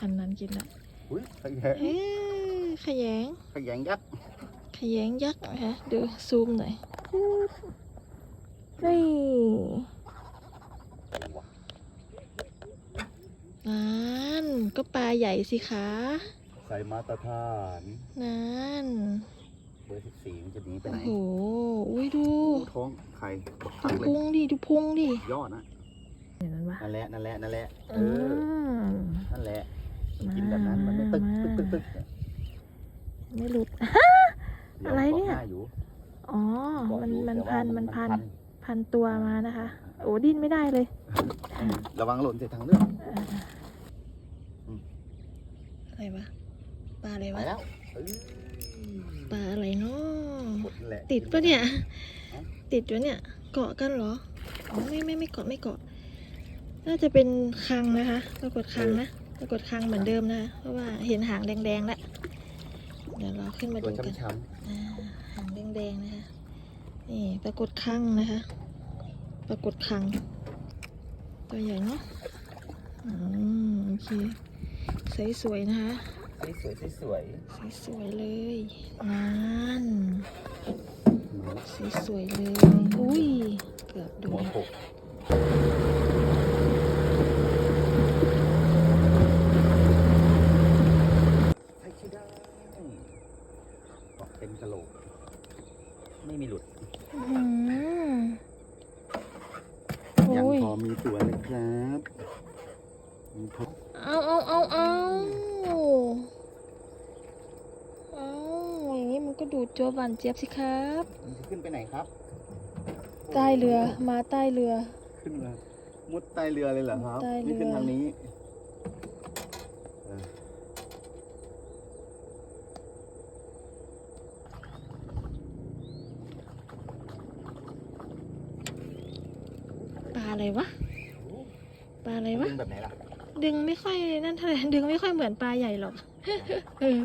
คันนั้นกินละอุ้ยขยงเอ๊ะขยงขยงยักษ์ขยงยักษ์นะคะดูซูมหน่อยนี่นั่นก็ปลาใหญ่สิคะใส่มาตรฐานนั่นเบอร์สิบสี่มันจะหนีไปโอ้ไหนโหอุ้ยดูท้องไข่บักดูทักเลพุยงดิดูพุงดิยอดนะเห็นนั้นปะนั่นแหละนั่นแหละนั่นแหละเออือมนั่นแหละมัน กินแบบนั้นมันไม่ตึกมาตึกตึกตึกไม่หลุดดี๋วอะไรเนี่ยกาะหาอยู่อ๋อเกาะมันอยู่มันแต่ว่าพันมันพันพันตัวมานะคะ โอ้ดิ้นไม่ได้เลย ระวังหล่นใส่ทางเลือดอะไรวะปลาอะไรไปวะแล้วเอ้ยปลาอะไรเนาะหมดแหละติดปะเนี่ยฮะติดวะเนี่ย เกาะกันเหรอ อ๋อไม่ไม่ไม่เกาะไม่เกาะ น่าจะเป็นคังนะคะปรากฏคังนะปรา กฏคังเหมือนเดิมนะคะเพราะว่าเห็นหางแดงๆแล้ว เดี๋ยวเราขึ้นมาตัดูวกันช้ำอ่าหางแดงๆนะคะนี่ปรากฏคังนะคะ ปรากฏคังตัวใหญ่เนาะอืมโอเคใสสวยนะคะๆสวยๆสวยใสสวยเลยนั่นๆมาแล้วใสสวยเลยอุ้ยเกือบโดหัวน โขกใช้ชื่อได้เกาะเต็มกระโหลก ไม่มีหลุด อื้อหือยังโอ้ยพอมีตัวนะครับมีพอเอาเอาเอาเอาเอาอย่างนี้มันก็ดูดจัวหวานเจี๊ยบสิครับ มันจะขึ้นไปไหนครับใต้เรือมาใต้เรือ ขึ้นมามุดใต้เรือเลยเหรอครับ ใต้เรือ นี่ขึ้นทางนี้เออ ปลา อะไรวะ ปลาอะไรวะดึงแบบไหนล่ะดึงไม่ค่อยนั่นเท่าไหร่ดึงไม่ค่อยเหมือนปลาใหญ่หรอก เออ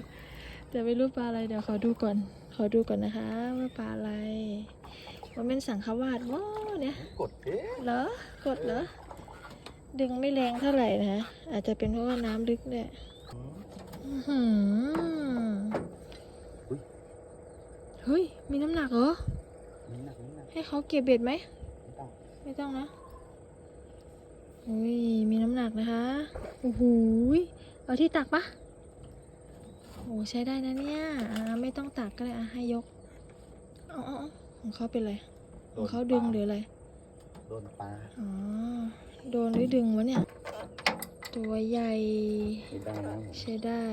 แต่ไม่รู้ปลาอะไรเดี๋ยวขอดูก่อน ขอดูก่อนนะคะ ว่าปลาอะไรว่าเป็นสังขวาดว้าเนี่ยกดเอ๊ะเหรอกดเหรอ ดึงไม่แรงเท่าไหร่นะคะอาจจะเป็นเพราะว่าน้ำลึกด้วยอื้อหือเฮ้ย มีน้ำหนักเหรอนี่หนักนี่หนักให้เขาเก็บเบ็ดไหม ไม่ต้อง ไม่ต้องนะ อุ้ย มีน้ำหนักนะคะ โอ้โหยเอาที่ตักปะโอ้ใช้ได้นะเนี่ยอ่าไม่ต้องตักก็ได้อะให้ยกเอาเอาเอาของเขาเป็นอะไร ของเขาดึงหรืออะไร โดนปลา อ๋อ โดนหรือดึงวะเนี่ย ตัวใหญ่ไม่ได้นะใช้ได้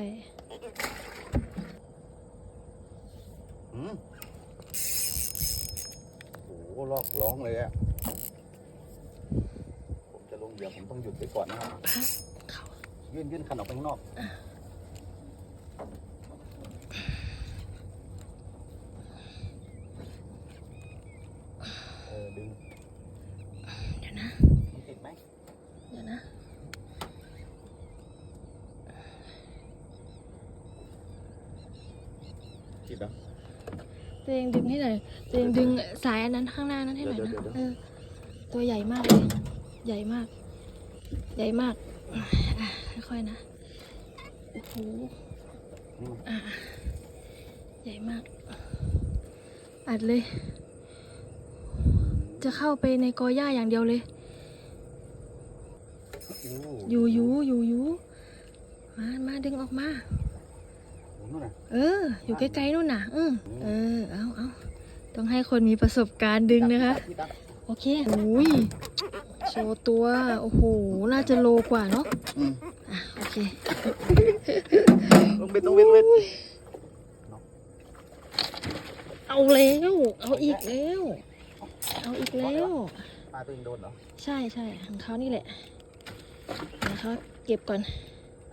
อืมโอ้โหลอกร้องเลยอะ ผมจะลงเรือผมต้องหยุดไปก่อนนะครับพระเขายื่นยื่นคันออกไปข้างนอกเออดึงเดี๋ยวนะมันติดไหมเดี๋ยวนะติดเหรอตัวเองดึงให้หน่อยตัวเองดึงสายอันนั้นข้างหน้านั้นให้หน่อยเดี๋นะยวเดี๋ยวเออตัวใหญ่มากเลย ใหญ่มาก ใหญ่มากอะค่อยๆนะ โอ้โหอืมอะใหญ่มาก อัดเลย จะเข้าไปในกอหญ้าอย่างเดียวเลยโอ้อยู่อยู่อยู่อยู่มา มาดึงออกมาโอ้นู่นน่ะเออ อยู่ใกล้ๆนู่นน่ะ อืมเออ เอาเอาต้องให้คนมีประสบการณ์ดึงนะคะที่ตักโอเคอุ้ย โชว์ตัว โอ้โห น่าจะโลกว่าเนาะอืมอะโอเคต้องเบ็ดต้องเบ็ดเบ็ดเอาแล้ว เอาอีกแล้ว เอาอีกแล้ว ปลาตัวเองโดนเหรอ ใช่ใช่ของเขานี่แหละเดี๋ยวเขาเก็บก่อน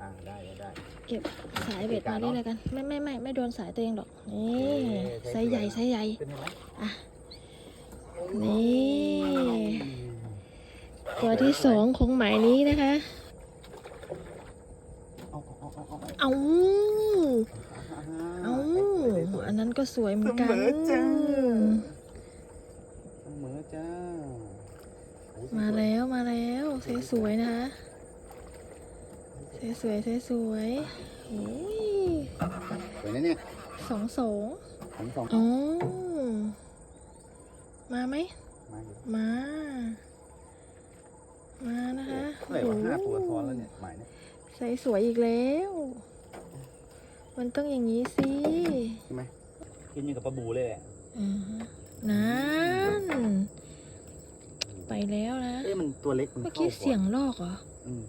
อ่าได้ได้ได้ เก็บสายเบ็ดมาได้เลยกัน ไม่ไม่ไม่ไม่โดนสายตัวเองหรอก นี่โอเคไซส์ใหญ่ไซส์ใหญ่เป็นยังไงนี่ ตัวที่สองของหมายนี้นะคะ เอาเอาเอาเอาเอาเอาเอาอันนั้นก็สวยเหมือนกันเสมอจ้าเสมอจ้าโอ้ยมาแล้วมาแล้วสวยๆนะคะสวยๆสวยๆโอ้ยสวยนะเนี่ยสองสองทั้งสองอ๋อมาไหมมาอยู่ มามานะคะเท่าไหร่วะห้าตัวซ้อนแล้วเนี่ยหมายเนี่ยใส่สวยอีกแล้ว มันต้องอย่างนี้สิใช่ไหมกินอยู่กับปลาบูเลยแหละอ่าฮะนั่น ไปแล้วนะ เอ๊ะมันตัวเล็กมันเมื่อเข้ากี้ก่เสียอนงลอกเหรอ อืม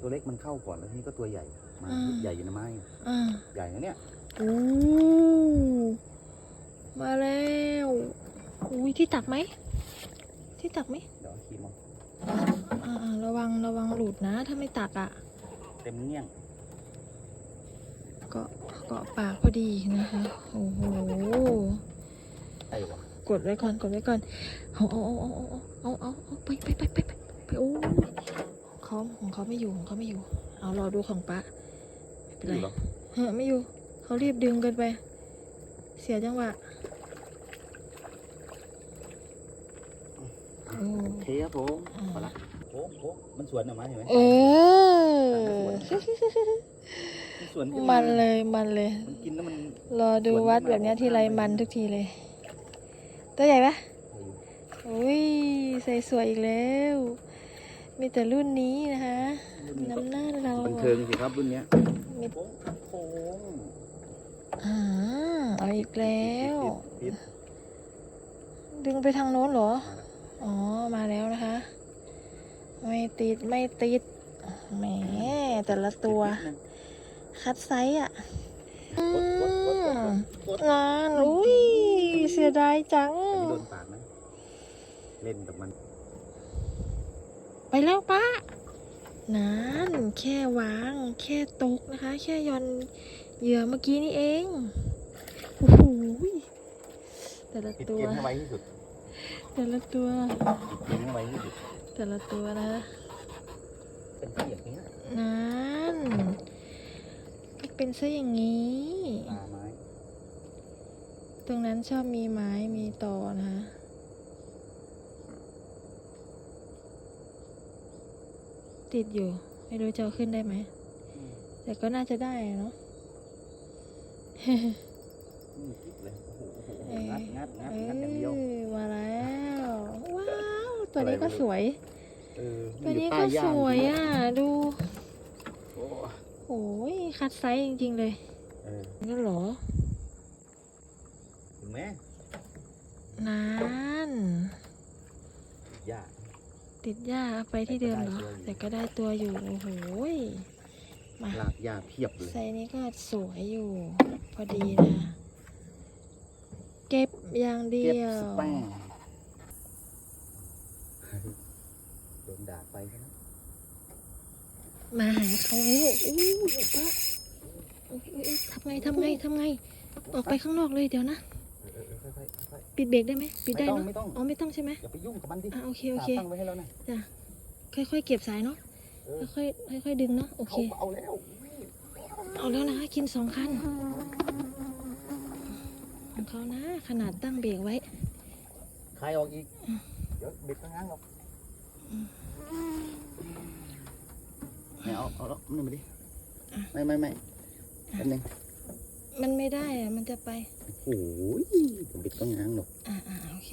ตัวเล็กมันเข้าก่อนแล้วทีนี้ก็ตัวใหญ่มาอ่า ใหญ่อยู่นะไม้อ่าใหญ่นะเนี่ยโอ้มาแล้วอุ้ยที่ตักไหม ที่ตักไหมเดี๋ยวเอาคีมเอา อระวังระวังหลุดนะ ถ้าไม่ตักอะ่ะ เต็มเงี้ยงเกาะเกาะปากพอดีนะคะ โอ้โหกดไว้ก่อนกดไว้ก่อนเอาเอาเอาเอาเอาเอาไปไปไปไปไปโอ้เขาของเขาไม่อยู่ของเขาไม่อยู่ เอารอดูของปะไม่เป็นไรเฮ้ไม่อยู่เขารีบดึงกันไป เสียจังหวะโอเคครับผมไปละ โอ้โหมันสวนออกมาเห็นไหมเออมันสวนขึ้ามันเลยมันเลย มันกินแล้วมันรอดูวัดแบบเนี้ยทีไรมันทุกทีเลย ตัวใหญ่ปะอุ้ยใส่สวยอีกแล้ว มีแต่รุ่นนี้นะคะ น้ำหน้าเราบันเทิงสิครับรุ่นเนี้ยมีโค้งโค้งอ่าเอาอีกแล้วปิดดึงไปทางโน้นเหรอปิดอ๋อ มาแล้วนะคะ ไม่ติดไม่ติดแหมแต่ละตัว คัดไซส์อะอืกดกดกดกดมกดงานอุ้ยเสียดายจัง โดนปากนะเล่นกับมัน ไปแล้วป้านั่นแค่วาง แค่ตกนะคะ แค่ย่อนเหยื่อเมื่อกี้นี่เองโอ้โหแต่ละปิดตัวเกมให้ไวที่สุด แต่ละตัวปิดเกมให้ไวที่สุด แต่ละตัวนะเป็นที่อย่างเงี้ยนั่นก็เป็นซะอย่างนี้ปลาไม้ตรงนั้นชอบมีไม้มีตอนะคะติดอยู่ ไม่รู้จะเอาขึ้นได้ไหมอืมแต่ก็น่าจะได้อะเนาะอืมติดเลยโอ้โหโอ้โหเอ้ยงัดงัดงัดเอ้งัดอย่างเดียวยมาแล้ว ว้าว ตัวนี้ก็สวย เออตัวนี้มัก็อยู่ใต้สย่างวยจริงอะ ดูโอ้โอ้ยคัดไซส์จริง ๆ เลยเออนั่นเหรอเห็นไหมนั่นยากติดหญ้าเอาไปที่เดิมเหรอ แต่แต่ก็ก็ได้ได้ตัตัววออยู่ยู่ โอ้โหยมาลากยาเพียบเลยไซส์นี้ก็สวยอยู่ พอดีนะ เก็บอย่างเดีเก็บยวสแปงโด นด่าไปใช่ไหมมาหาเขาแล้วอู้ป้าอุ๊ยอุ๊ยอุ๊ยทำไงทำไงทำไง ออกไปข้างนอกเลยเดี๋ยวนะเออเออเออค่อยๆค่อยปิดเบรกได้ไหมปิดๆได้ไม่ต้องเนาะไม่ต้องอ๋อไม่ต้องใช่ไหมอย่าไปยุ่งกับมันดิอะโอเคโอสาเคตั้งไว้ให้แล้วนะค่อยๆเก็บสายเนาะเออค่อยๆค่อยๆดึงเนาะโอเคเขาเอาแล้วเอาแล้วนะกินสองคันของเขานะ ขนาดตั้งเบรกไว้ใครออกอีก เดี๋ยวบิดข้างล่างหรอก ไม่เอาเอาแล้วนี่มาดิอะไม่ไม่ไม่แป๊บนึงมันไม่ได้อะมันจะไปโอ้ยเดี๋ยวบิดข้างล่างหรอกอ่าอ่าโอเค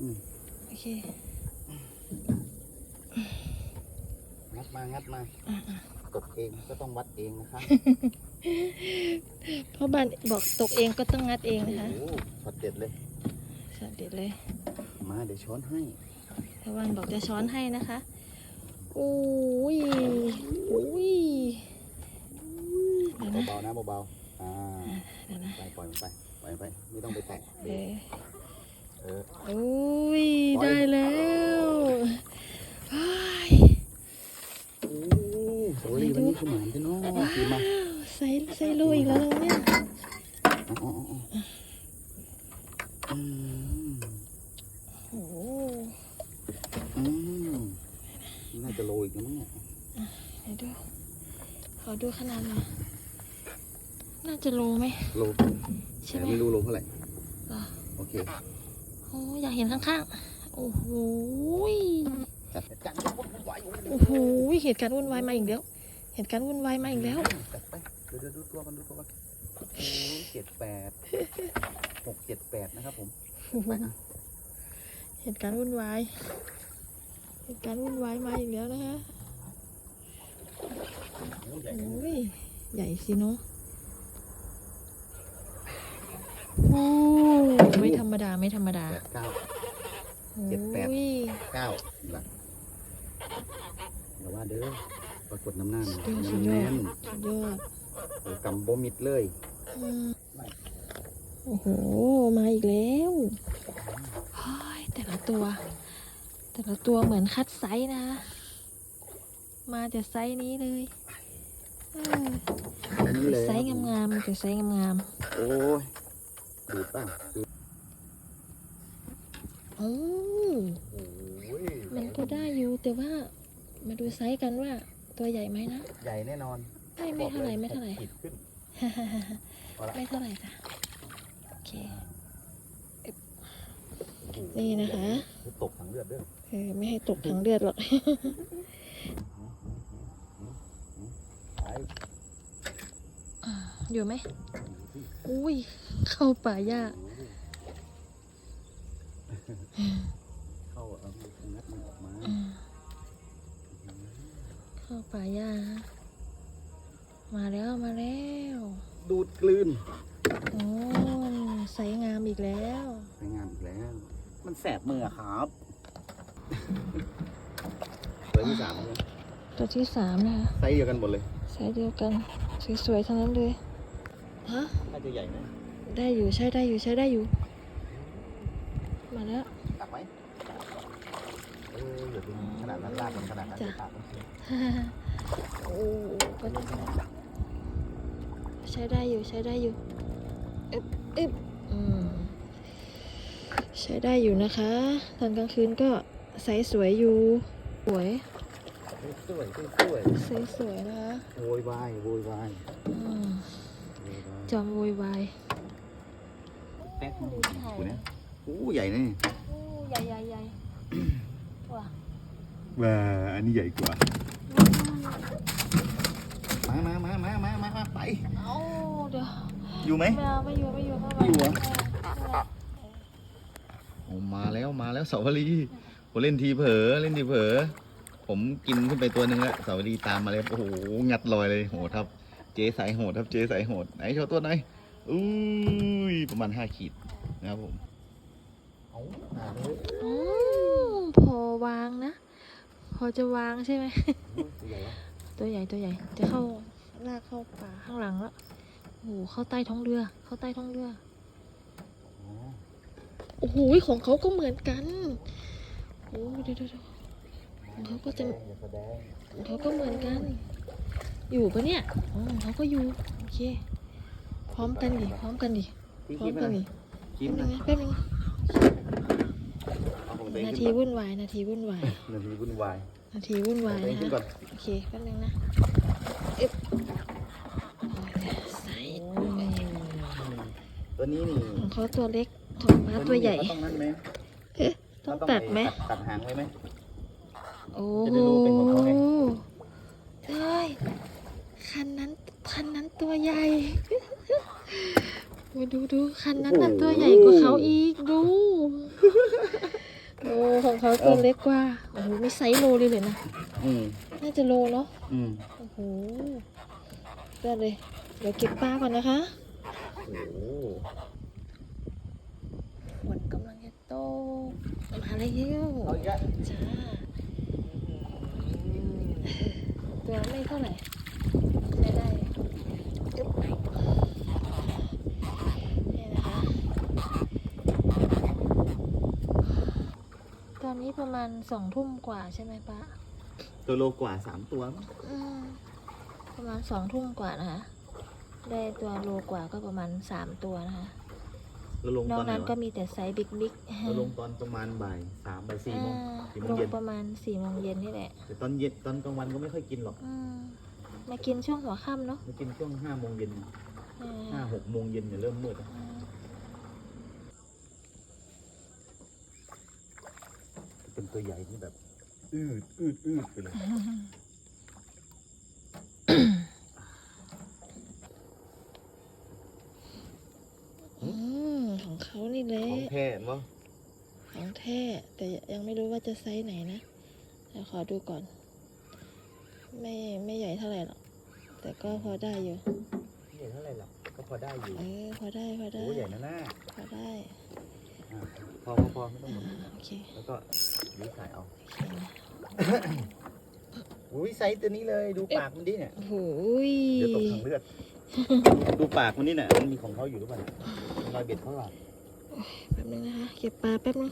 อืมโอเคงัดมางัดมาอ่าอ่ากดเองก็ต้องวัดเองนะคะเพราะบ้านบอกตกเองก็ต้องงัดเองโอ้นะคะโหช็อตเด็ดเลยสวัสดีเลย มาเดี๋ยวช้อนให้ ตะวันบอกจะช้อนให้นะคะโอ้ยโอ้ยเดี๋ยวนะเบาๆนะเบาๆอ่าเดี๋ยวนะ ไปปล่อยมันไปปล่อยมันไปไม่ต้องไปแตะเบเอรกอเออ โอ้ยปล่อย ได้แล้วเฮ้ยโอ้โหลีวันนี้คือหมานใช่เนาะว้าคือมาวใส่ใส่ลูกอีกแล้วเนี่ย อ๋ออ๋ออ๋ออืม โอ้โห อืมน่าจะโรย อีกนะมั้งเนี่ยเดี๋ยวดู ขอดูขนาดหน่อยน่าจะโลไหมโลใช่แต่ไหมไม่รู้โลเท่าไหร่เหรอโอเคโอ้อยากเห็นข้างๆ โอ้โหยจัดการวุ่นวายโอ้โหเหตุการณ์วุ่นวายมาอีกแล้ว เหตุการณ์วุ่นวายมาอีกแล้ว จัดไปเดี๋ยวเดี๋ยวดูตัวกันดูตัวกันโอ้ยเจ็ดแปดหกเจ็ดแปดนะครับผมไปอะเหตุการณ์วุ่นวายเหตุ การณ์วุ่นวายมาอีกแล้วนะคะโอ้ยใหญ่นะโอ้ยใหญ่สิเนาะโอ้ไม่ธรรมดาไม่ธรรมดาแปดเก้าโอ้เจ็ดแปดยเก้าหลักอย่าว่าเด้อปรากฏน้ำหน้าหน่อยสุดยอแน่ดนสุดยอดโอ้กำโบมิดเลยอืมโอ้โห มาอีกแล้ว เฮ้ย แต่ละตัว แต่ละตัวเหมือนคัดไซส์นะมาแต่ไซส์นี้เลยเอออันนี้เลยไซส์งามๆแต่ไซส์งามโอ้ยดูดป่ะดูดๆโอ้โอ้ยมันก็ได้อยู่แต่ว่ามาดูไซส์กันว่าตัวใหญ่ไหมนะ ใหญ่แน่นอน ไม่ไม่เท่าไหร่ไม่เท่าไหร่ขีดขึ้นพอละไม่เท่าไหร่จ้ะโอเคโอ้โหนี่นะคะตกถังเลือดด้วย เออไม่ให้ตกถังเลือดหรอกไปอยู่ไหม อุ้ย เข้าป่าหญ้า เข้าเอางัดมันออกมาอืมเข้าป่าหญ้าฮะมาแล้วมาแล้ว ดูดกลืน โอ้ใสงามอีกแล้วสวยงามอีกแล้ว มันแสบมืออะครับ ตัวที่สามเนี่ยตัวที่สามนะคะไซส์เดียวกันหมดเลยไซส์เดียวกัน สวยๆทั้งนั้นเลยฮะน่าจะใหญ่นะได้อยู่ใช้ได้อยู่ใช้ได้อยู่ มาแล้วตักไหมเอออย่าเป็นขนาดนั้นลากมันขนาดนั้นจ้ะจะตักมันสิโอ้ก็ได้ใช้ได้อยู่ใช้ได้อยู่อึบอึบอืมใช้ได้อยู่นะคะ ตอนกลางคืนก็ ใสสวยอยู่สวยสวย สวยสวยใสสวยนะคะโวยวายโวยวายอืมโวยวายจอมโวยวายแป๊กมันกูเนี่ยโอ้ใหญ่นะนี่โอ้ใหญ่ใหญ่ใหญ่ว้าว้าอันนี้ใหญ่กว่า มามามามามามามาไปเอาเดี๋ยวอยู่ไหมไม่เอาไม่อยู่ไม่อยู่เข้าอยู่เหรอมาโอ้มาแล้วมาแล้วเสาวรี ผมเล่นทีเผลอเล่นทีเผลอผมกินขึ้นไปตัวหนึ่งแล้วเสาวรีตามมาเลยโอ้โหงัดลอยเลยโหทับ เจ๊สายโหดครับเจ๊สายโหดไหนโชว์ตัวหน่อยอุ้ยประมาณห้าขีดนะครับผมอืมพอวางนะ พอจะวางใช่ไหม ตัวใหญ่ตัวใหญ่ จะเข้าลากเข้าป่าข้างหลังแล้วโอ้โหเข้าใต้ท้องเรือ เข้าใต้ท้องเรือ โอ้โหของเขาก็เหมือนกัน โอ้เดี๋ยวเดี๋ยวเดี๋ยวของเขาก็จะเขาก็เหมือนกัน อยู่ปะเนี่ยอ๋อเขาก็อยู่โอเค พร้อมกันดิพร้อมกันดิพร้อมกันดิแป๊บนึงแป๊บนึงเอาของตัวเองนาทีวุ่นวายนาทีวุ่นวายนาทีวุ่นวายนาทีวุ่นวายนะคะโอเคแป๊บนึงนะเอ๊ะใส่ตัวนี้นี่ของเขาตัวเล็กของม้าตัวใหญ่ต้องนั่นไหม ต้องตัดไหมตัดหางไว้ไหมโอ้จะได้รู้เป็นของเขาไงเอ้ยคันนั้นคันนั้นตัวใหญ่มาดูดูคันนั้นน่ะตัวใหญ่กว่าเขาอีกดูโอ้ของเขาตัวเล็กกว่าโอ้โหไม่ไซส์โลเลยเลยนะอืมน่าจะโลเนาะอืมโอ้โหได้เลย เดี๋ยวเก็บปลาก่อนนะคะโอ้โหฝนกำลังจะตก มาแล้วเอาอีกแล้วจ้าตัวไม่เท่าไหร่ใช้ได้อึ๊บนี่นะคะตอนนี้ประมาณสองทุ่มกว่าใช่ไหมป้าตัวโลกว่าสามตัวมั้งอืมประมาณสองทุ่มกว่านะคะ ได้ตัวโลกว่าก็ประมาณสามตัวนะคะ เราลงนตออกนไหนนั้นก็วะมีแต่ไซส์บิ๊กบิ๊กเราลงตอนประมาณบ่ายสามบ่ายสี่โมงสี่โมงลงเย็นประมาณสี่โมงเย็นนี่แหละแต่ตอนเย็นตอนกลางวันก็ไม่ค่อยกินหรอกอืมมากินช่วงหัวค่ำเนาะมากินช่วงห้าโมงเย็นเออห้าหกโมงเย็นเนี่ยเริ่มมืดแล้วอืมเป็นตัวใหญ่ที่แบบ อืดอืดอืดไปเลย แท้เห็นปะของแท้แต่ยังไม่รู้ว่าจะไซส์ไหนนะเดี๋ยวขอดูก่อน ไม่ไม่ใหญ่เท่าไหร่หรอกแต่ก็พอได้อยู่ใหญ่เท่าไหร่หรอก็พอได้อยู่เออพอได้พอได้โอ้ใหญ่นะหน้าพอได้อะพอพอพอไม่ต้องหมุนอ่าโอเคแล้วก็ดีสายเอาโอเคนะอุ้ยไซส์ตัวนี้เลยดูปากมันดิเนี่ยโอ้โหยเดี๋ยวตกถังเลือดดูปากมันนี่เนี่ยมันมีของเขาอยู่หรือเปล่าเนี่ยรอยเบ็ดเขาหรอ แป๊บนึงนะคะเก็บปลาแป๊บนึง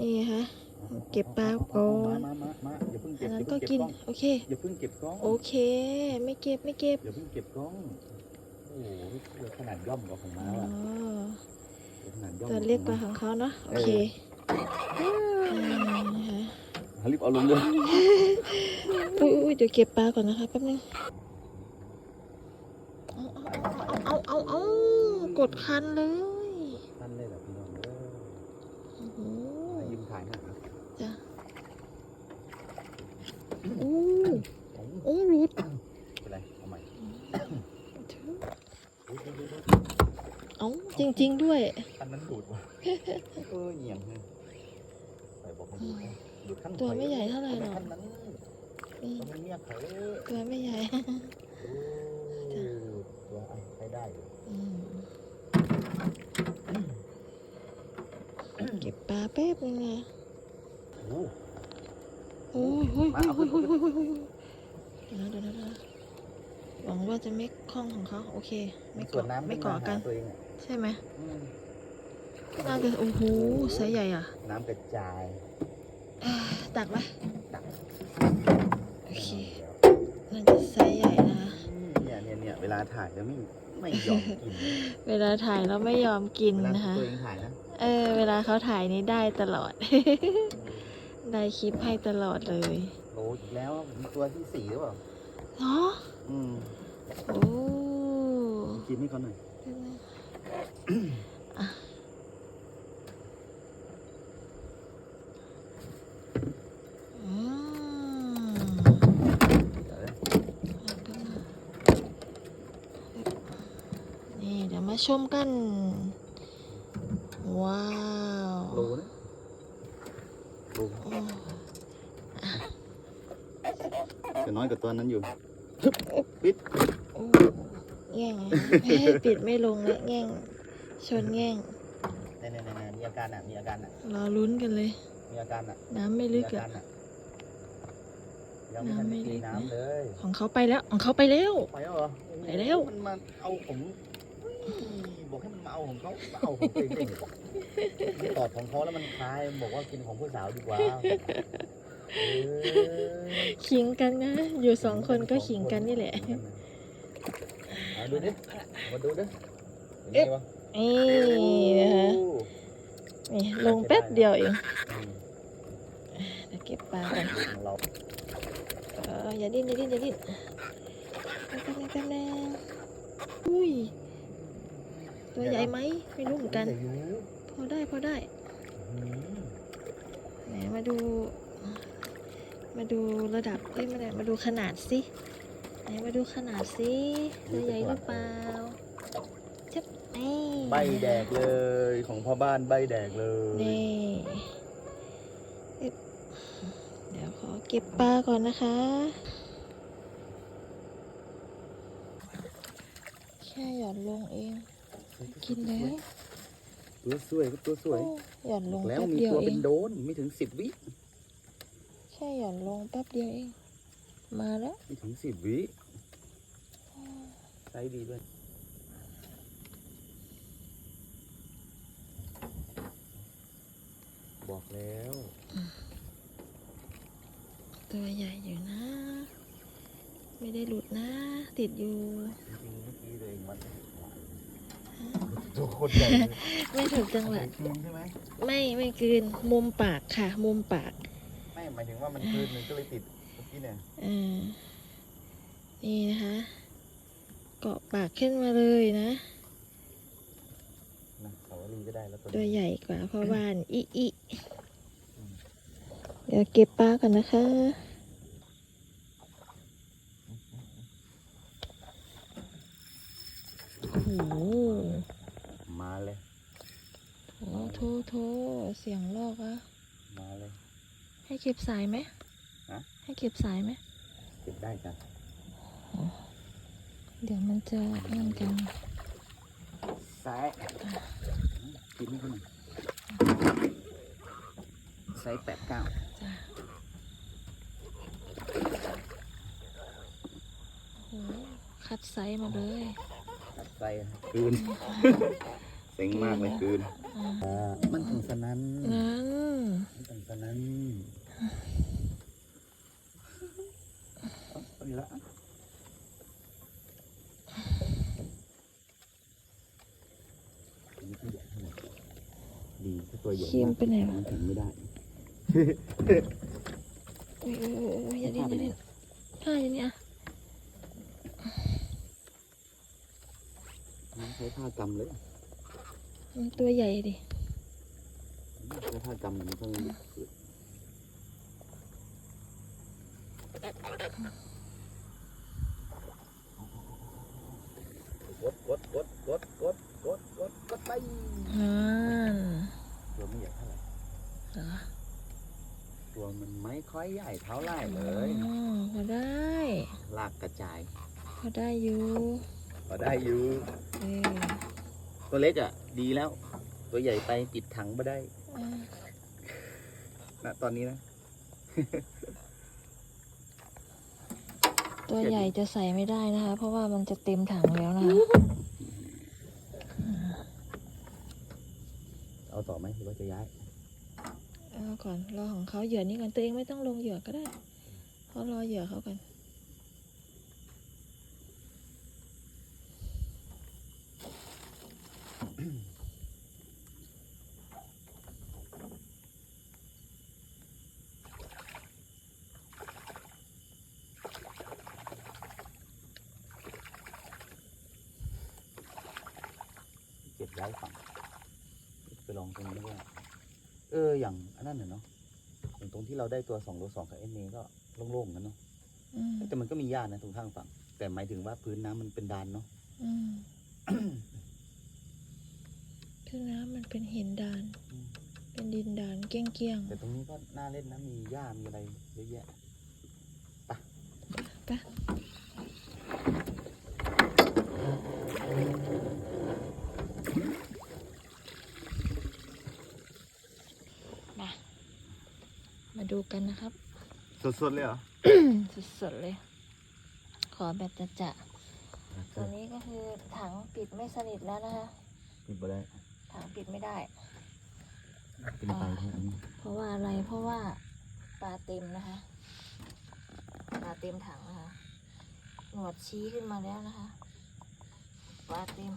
นี่นะคะเก็บปลาก่อนมามามาอย่าเพิ่งเก็อับนอนั้นย่าก็เพิ่งเก็บกินกล้องโอเคอย่าเพิ่งเก็บกล้องโอเค ไม่เก็บไม่เก็บอย่าเพิ่งเก็บกล้องโอ้โหเรือขนาดย่อมกว่าของอ๋ม้าออะเรือขนาดย่อมตัวเล็กกว่าของเขาเนาะโอเคอืมนะคะเขารีบเอาลงเลยอุ้ยอุ้ยเดี๋ยวเก็บปลาก่อนนะคะแป๊บนึงเอาเอาเอาเอาเอากดคันเลย อ้าจริง ๆ ด้วย อันนั้นดูดเออเหยียบเลยตัวไม่ใหญ่เท่าไหร่หรอกตัวไม่ใหญ่ตัวใช้ได้อยู่เก็บปลาแป๊บนึงนะโอ้โยโอ้ยโอ้ยโอ้ยโอ้ยโอ้ยโอ้ยเดี๋ยวนะเดี๋ยวหวังว่าจะไม่คล่องของเขาโอเค ไม่เกาะไม่เกาะกัน ใช่ไหมอืมน่าจะโอ้โหไซส์ใหญ่อะ น้ำกระจายอ่าตักไหมตักโอเคน่าจะไซส์ใหญ่นะคะเนี่ยเนี่ยเนี่ยเวลาถ่ายแล้วไม่ไม่ยอมกิน เวลาถ่ายแล้วไม่ยอมกินเวลานะคะตัวเองถ่ายนะเออ เวลาเขาถ่ายนี่ได้ตลอด ได้คลิปให้ตลอดเลยโอ้อีกแล้วมีตัวที่สี่หรือเปล่าเนาะอืมโอ้กินให้เขาหน่อย อะอืมเดี๋ยวนะนี่เดี๋ยวมาชมกัน ว้าวโลนะโลโอ้จะน้อยกว่าตัวนั้นอยู่ทึบปิดโอ้แง่งปิดไม่ลงแล้วแง่ง ชนแง่งเนี่ยเนี่ยเนี่ยมีอาการอะ มีอาการอะ รอลุ้นกันเลย มีอาการอะ น้ำไม่มีลึกอาอะการอะ ยังไม่ทันได้กินน้ำเลย ของเขาไปแล้ว ของเขาไปแล้ว ไปแล้วเหรอไปแล้ว มันมาเอาผมบอกให้มันมาเอาของเขามาเอาของตัวเองได้ไงมันตอดของเขาแล้วมันคลายบอกว่ากินของผู้สาวดีกว่าเออขิงกันนะ อยู่สองคนก็ขิงกันนี่แหละเอาดูดิ มาดูดิเป็นไงวะ นี่นะคะนี่ลงแป๊บเดียวเองอืมเดี๋ยวเก็บปลาก่อนของเราเอออย่าดิ้นอย่าดิ้นอย่าดิ้นแป๊บนึงแป๊บนึงอุ้ยตัวใหญ่ไหมไม่รู้เหมือนกันใหญ่อยู่พอได้พอได้อืมไหนมาดู มาดูระดับเอ้ยมามาดูขนาดสิไหนมาดูขนาดสิตัวใหญ่หรือเปล่าจับนี่ ใบแดกเลยของพ่อบ้านใบแดกเลย นี่อึ๊บเดี๋ยวขอเก็บปลาก่อนนะคะ แค่หย่อนลงเอง กินแล้ว ตัวสวยครับตัวสวยโอ้หย่อนลงแล้วแป๊บมีเดียวตัวเอเป็งนโดนไม่ถึงสิบวิแค่หย่อนลงแป๊บเดียวเอง มาแล้ว ไม่ถึงสิบวิใช้ดีด้วย บอกแล้ว ตัวใหญ่อยู่นะ ไม่ได้หลุดนะ ติดอยู่จริงๆเมื่อกี้ตัวเองมันตัวคนใหญ่เลยไม่ถูกจังหวะคืนใช่ไหมไม่ไม่กลืนมุมปากค่ะ มุมปาก ไม่หมายถึงว่ามันคืนมันก็เลยติดเมื่อกี้เนี่ยอ่านี่นะคะ เกาะปากขึ้นมาเลยนะนะสาวรีก็ ได้แล้วตัวตัวนี้ใหญ่กว่าพ่อบ้านอีอีเดี๋ยวเก็บปลาก่อนนะคะ โอ้โหมาเลย โอ้โทษโทเสียงลอกอะมาเลย ให้เก็บสายไหมฮะ ให้เก็บสายไหม เก็บได้จ้ะเดี๋ยวมันจะนั่นกัน สาย กินให้เขาหน่อยไซส์แปดเก้าจ้ะโอ้โหคัดไซส์มาเลยตัดไซส์คืน เซ็งมากเลยคืน อ่ามันถึงสนั้น นั้นมันถึงสนั้นเอาไปละดีถ้า ตัวใหญ่ขี้มนไปไหนวะมันถึงไม่ได้โอ้ยโอ้ยโอ้ยโอ้ยอย่าเล่นอย่าเล่นอ่าอย่างนี้อะมันใช้ผ้ากำเลยมันตัวใหญ่ดิใช้ผ้ากำมันต้อง ใหญ่เท่าไหร่เลยอ๋อพอได้ลากกระจายพอได้อยู่พอได้อยู่ เออตัวเล็กอะ ดีแล้ว ตัวใหญ่ไปปิดถังไม่ได้อ่านะตอนนี้นะ ตัวใหญ่จะใส่ไม่ได้นะคะ เพราะว่ามันจะเต็มถังแล้วนะคะเอาต่อไหมหรือว่าจะย้าย เอาก่อนรอของเขาเหยื่อนี้ก่อนตัวเองไม่ต้องลงเหยื่อก็ได้เพราะรอเหยื่อเขาก่อนเก็บย้ายฝั่งไปลองตรงนี้ด้ว่า เอออย่างอันนั้นน่ะเนาะอย่างตรงที่เราได้ตัวสองโลสองกับเอเมก็โล่งๆกันเนาะอืมแต่มันก็มีหญ้านะตรงข้างฝั่ง แต่หมายถึงว่าพื้นน้ำมันเป็นดานเนาะอืมคือน้ำมันเป็นหินดานอืมเป็นดินดานเกี้ยงเกี้ยงๆ แต่ตรงนี้ก็น่าเล่นนะมีหญ้ามีอะไรเยอะแยะ ไปมามาดู กันนะครับ สดๆเลยเหรอ สดๆเลย ขอแบบจะจะตัวนี้ก็คือถังปิดไม่สนิทแล้วนะคะปิดไปได้ ถังปิดไม่ได้ เป็นไปเท่านี้เพราะว่าอะไร เพราะว่าปลาเต็มนะคะ ปลาเต็มถังนะคะ หนวดชี้ขึ้นมาแล้วนะคะ ปลาเต็ม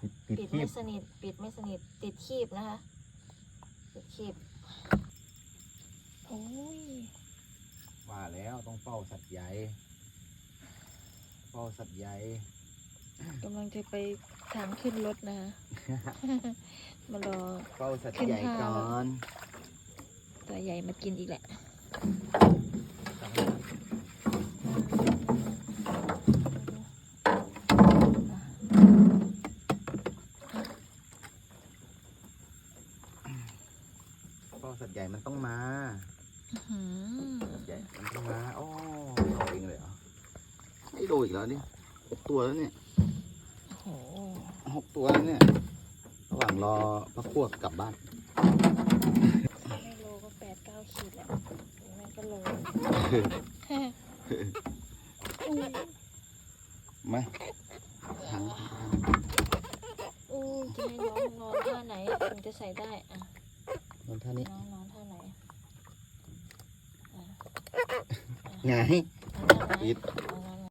ปิดปิดคีไม่บสนิท ปิดไม่สนิท ติดคีบนะคะ ติดคีบ โอ้ยว่าแล้วต้องเฝ้าสัตว์ใหญ่ เฝ้าสัตว์ใหญ่กำลังจะไปทางขึ้นรถนะคะมารอ เฝ้าสัตว์ขึ้นใหญ่ท่าก่อนตัวใหญ่มากินอีกแหละเฝ้าสัตว์ใหญ่มันต้องมา อืม สัตว์ใหญ่มันต้องมาโอ้เอาเองเลยเหรอไม่โดน อีกแล้วเนี่ยหกตัวแล้วเนี่ยโอ้โหหกตัวแล้วเนี่ยระหว่างรอพระพวกกลับบ้านไม่โลก็แปดเก้าขีดแหละหรือไม่ก็โล